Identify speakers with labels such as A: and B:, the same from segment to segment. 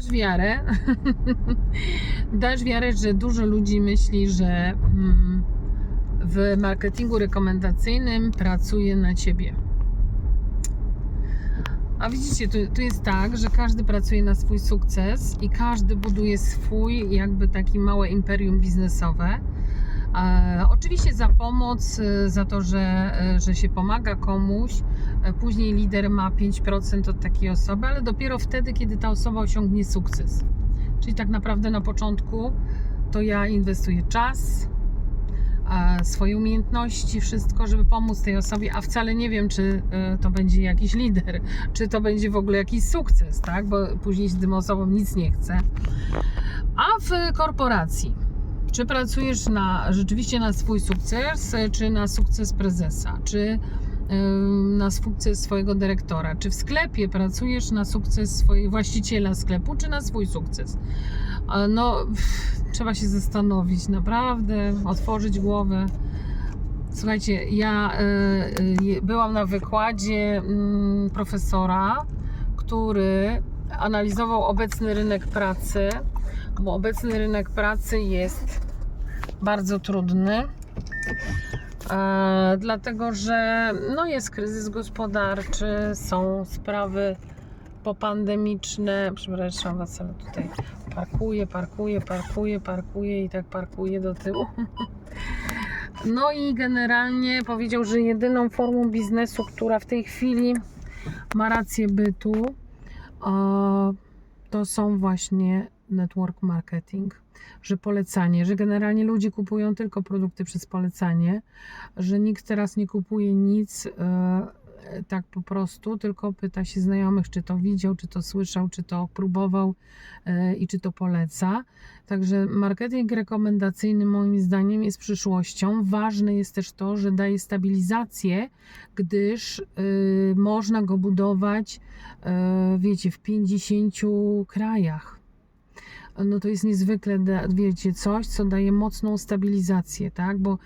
A: dasz wiarę, dasz wiarę, że dużo ludzi myśli, że mm, w marketingu rekomendacyjnym pracuje na ciebie. A widzicie, tu, tu jest tak, że każdy pracuje na swój sukces i każdy buduje swój, jakby taki małe imperium biznesowe. Oczywiście za pomoc, e, za to, że, e, że się pomaga komuś. E, Później lider ma 5% od takiej osoby, ale dopiero wtedy, kiedy ta osoba osiągnie sukces. Czyli tak naprawdę na początku to ja inwestuję czas, swoje umiejętności, wszystko, żeby pomóc tej osobie, a wcale nie wiem, czy to będzie jakiś lider, czy to będzie w ogóle jakiś sukces, tak? Bo później z tym osobom nic nie chcę. A w korporacji, czy pracujesz na, rzeczywiście na swój sukces, e, czy na sukces prezesa, czy ym, na sukces swojego dyrektora, czy w sklepie pracujesz na sukces swojego właściciela sklepu, czy na swój sukces? E, No, trzeba się zastanowić, naprawdę, otworzyć głowę. Słuchajcie, ja byłam na wykładzie mm, profesora, który analizował obecny rynek pracy, bo obecny rynek pracy jest bardzo trudny. E, dlatego, że no jest kryzys gospodarczy, są sprawy popandemiczne. Przepraszam Was, ale tutaj parkuję, parkuję, parkuję, parkuję i tak parkuję do tyłu. No i generalnie powiedział, że jedyną formą biznesu, która w tej chwili ma rację bytu, to są właśnie network marketing, że polecanie, że generalnie ludzie kupują tylko produkty przez polecanie, że nikt teraz nie kupuje nic e, tak po prostu, tylko pyta się znajomych, czy to widział, czy to słyszał, czy to próbował e, i czy to poleca. Także marketing rekomendacyjny moim zdaniem jest przyszłością. Ważne jest też to, że daje stabilizację, gdyż y, można go budować, y, wiecie, w 50 krajach. No to jest niezwykle, wiecie, coś, co daje mocną stabilizację, tak? Bo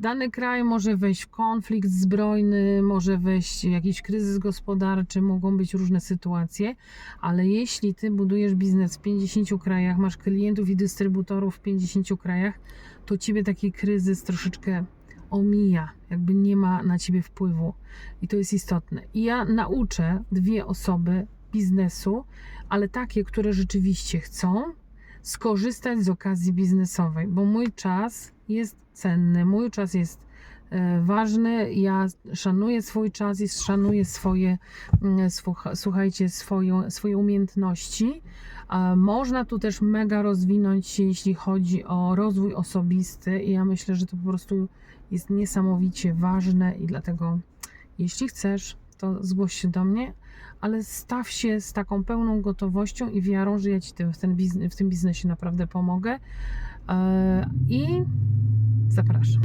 A: dany kraj może wejść w konflikt zbrojny, może wejść jakiś kryzys gospodarczy, mogą być różne sytuacje, ale jeśli ty budujesz biznes w 50 krajach, masz klientów i dystrybutorów w 50 krajach, to ciebie taki kryzys troszeczkę omija, jakby nie ma na ciebie wpływu. I to jest istotne. I ja nauczę dwie osoby biznesu, ale takie, które rzeczywiście chcą skorzystać z okazji biznesowej, bo mój czas jest cenny, mój czas jest e, ważny. Ja szanuję swój czas i szanuję swoje, mm, słucha- słuchajcie, swoją, swoje umiejętności. Można tu też mega rozwinąć się, jeśli chodzi o rozwój osobisty, i ja myślę, że to po prostu jest niesamowicie ważne, i dlatego, jeśli chcesz, to zgłoś się do mnie, ale staw się z taką pełną gotowością i wiarą, że ja ci w, ten biznes, w tym biznesie naprawdę pomogę. E, I zapraszam.